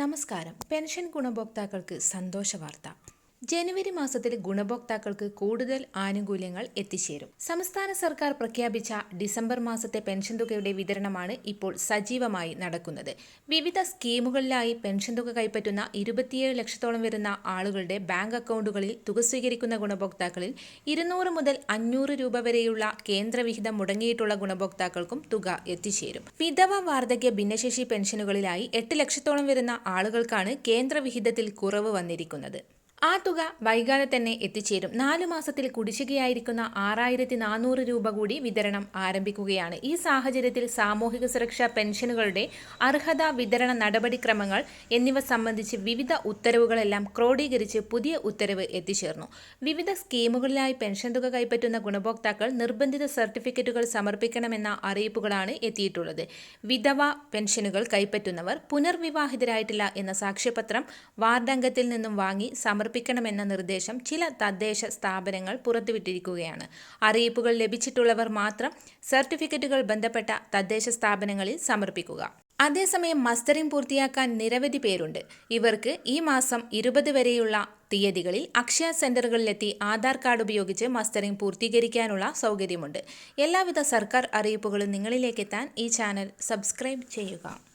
നമസ്കാരം. പെൻഷൻ ഗുണഭോക്താക്കൾക്ക് സന്തോഷ വാർത്ത ജനുവരി മാസത്തിൽ ഗുണഭോക്താക്കൾക്ക് കൂടുതൽ ആനുകൂല്യങ്ങൾ എത്തിച്ചേരും. സംസ്ഥാന സർക്കാർ പ്രഖ്യാപിച്ച ഡിസംബർ മാസത്തെ പെൻഷൻ തുകയുടെ വിതരണമാണ് ഇപ്പോൾ സജീവമായി നടക്കുന്നത്. വിവിധ സ്കീമുകളിലായി പെൻഷൻ തുക കൈപ്പറ്റുന്ന ഇരുപത്തിയേഴ് ലക്ഷത്തോളം വരുന്ന ആളുകളുടെ ബാങ്ക് അക്കൗണ്ടുകളിൽ തുക സ്വീകരിക്കുന്ന ഗുണഭോക്താക്കളിൽ ഇരുന്നൂറ് മുതൽ അഞ്ഞൂറ് രൂപ വരെയുള്ള കേന്ദ്രവിഹിതം മുടങ്ങിയിട്ടുള്ള ഗുണഭോക്താക്കൾക്കും തുക എത്തിച്ചേരും. വിധവ വാർദ്ധക്യ ഭിന്നശേഷി പെൻഷനുകളിലായി എട്ട് ലക്ഷത്തോളം വരുന്ന ആളുകൾക്കാണ് കേന്ദ്രവിഹിതത്തിൽ കുറവ് വന്നിരിക്കുന്നത്. ആ തുക വൈകാതെ തന്നെ എത്തിച്ചേരും. നാലു മാസത്തിൽ കുടിശ്ശികയായിരിക്കുന്ന ആറായിരത്തി നാനൂറ് രൂപ കൂടി വിതരണം ആരംഭിക്കുകയാണ്. ഈ സാഹചര്യത്തിൽ സാമൂഹിക സുരക്ഷാ പെൻഷനുകളുടെ അർഹത വിതരണ നടപടിക്രമങ്ങൾ എന്നിവ സംബന്ധിച്ച് വിവിധ ഉത്തരവുകളെല്ലാം ക്രോഡീകരിച്ച് പുതിയ ഉത്തരവ് എത്തിച്ചേർന്നു. വിവിധ സ്കീമുകളിലായി പെൻഷൻ തുക കൈപ്പറ്റുന്ന ഗുണഭോക്താക്കൾ നിർബന്ധിത സർട്ടിഫിക്കറ്റുകൾ സമർപ്പിക്കണമെന്ന അറിയിപ്പുകളാണ് എത്തിയിട്ടുള്ളത്. വിധവ പെൻഷനുകൾ കൈപ്പറ്റുന്നവർ പുനർവിവാഹിതരായിട്ടില്ല എന്ന സാക്ഷ്യപത്രം വാർഡംഗത്തിൽ നിന്നും വാങ്ങി സമർപ്പിക്കും സമർപ്പിക്കണമെന്ന നിർദ്ദേശം ചില തദ്ദേശ സ്ഥാപനങ്ങൾ പുറത്തുവിട്ടിരിക്കുകയാണ്. അറിയിപ്പുകൾ ലഭിച്ചിട്ടുള്ളവർ മാത്രം സർട്ടിഫിക്കറ്റുകൾ ബന്ധപ്പെട്ട തദ്ദേശ സ്ഥാപനങ്ങളിൽ സമർപ്പിക്കുക. അതേസമയം മസ്റ്ററിംഗ് പൂർത്തിയാക്കാൻ നിരവധി പേരുണ്ട്. ഇവർക്ക് ഈ മാസം ഇരുപത് വരെയുള്ള തീയതികളിൽ അക്ഷയ സെന്ററുകളിലെത്തി ആധാർ കാർഡ് ഉപയോഗിച്ച് മസ്റ്ററിംഗ് പൂർത്തീകരിക്കാനുള്ള സൗകര്യമുണ്ട്. എല്ലാവിധ സർക്കാർ അറിയിപ്പുകളും നിങ്ങളിലേക്കെത്താൻ ഈ ചാനൽ സബ്സ്ക്രൈബ് ചെയ്യുക.